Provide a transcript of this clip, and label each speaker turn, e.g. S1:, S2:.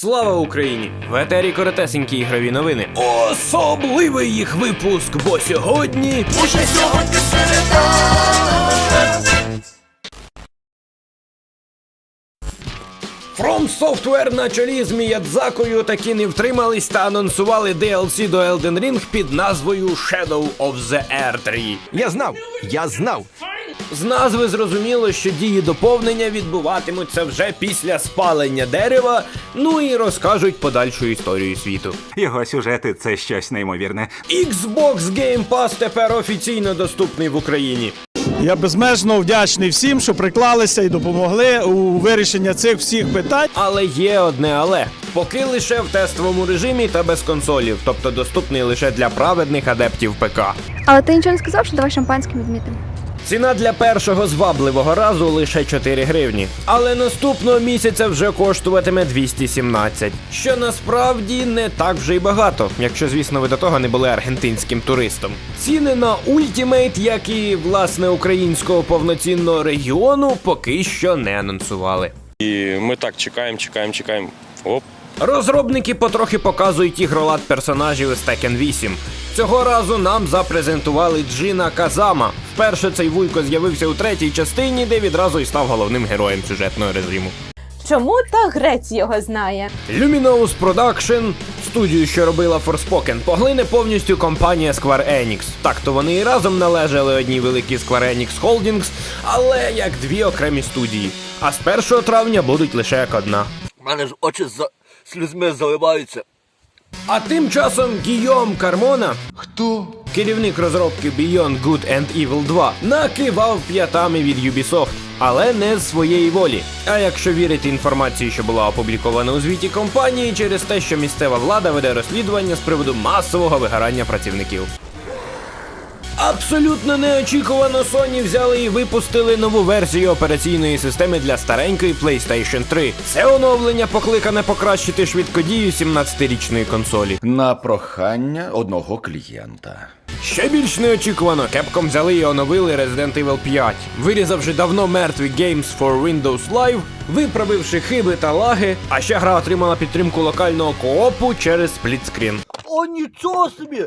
S1: Слава Україні! В етері коротесенькі ігрові новини. Особливий їх випуск, бо сьогодні.
S2: Уже сьогодні середа.
S1: From Software на чолі з Міядзакою таки не втримались та анонсували DLC до Elden Ring під назвою Shadow of the Air 3.
S3: Я знав, я знав.
S1: З назви зрозуміло, що дії доповнення відбуватимуться вже після спалення дерева, ну і розкажуть подальшу історію світу.
S4: Його сюжети це щось неймовірне.
S1: Xbox Game Pass тепер офіційно доступний в Україні.
S5: Я безмежно вдячний всім, що приклалися і допомогли у вирішенні цих всіх питань.
S1: Але є одне але. Поки лише в тестовому режимі та без консолів, тобто доступний лише для праведних адептів ПК.
S6: Але ти нічого не сказав, що давай шампанським відмітимо.
S1: Ціна для першого звабливого разу лише 4 гривні. Але наступного місяця вже коштуватиме 217. Що насправді не так вже й багато, якщо, звісно, ви до того не були аргентинським туристом. Ціни на Ultimate, як і власне українського повноцінного регіону, поки що не анонсували.
S7: І ми так чекаємо, чекаємо, чекаємо. Оп.
S1: Розробники потрохи показують ігролад персонажів із Tekken 8. Цього разу нам запрезентували Джина Казама. Вперше цей вуйко з'явився у третій частині, де відразу й став головним героєм сюжетного режиму.
S8: Чому та грець його знає?
S1: Luminous Production, студію, що робила Forspoken, поглине повністю компанія Square Enix. Так то вони і разом належали одній великій Square Enix Holdings, але як дві окремі студії. А з 1 травня будуть лише як одна.
S9: У мене ж очі за слізьми заливаються.
S1: А тим часом Гійом Кармона, хто керівник розробки Beyond Good and Evil 2, накивав п'ятами від Ubisoft, але не з своєї волі. А якщо вірити інформації, що була опублікована у звіті компанії, через те, що місцева влада веде розслідування з приводу масового вигорання працівників. Абсолютно неочікувано Sony взяли і випустили нову версію операційної системи для старенької PlayStation 3. Це оновлення покликане покращити швидкодію 17-річної консолі.
S3: На прохання одного клієнта.
S1: Ще більш неочікувано, Capcom взяли і оновили Resident Evil 5, вирізавши давно мертві Games for Windows Live, виправивши хиби та лаги, а ще гра отримала підтримку локального коопу через сплітскрін.
S9: О, нічого собі!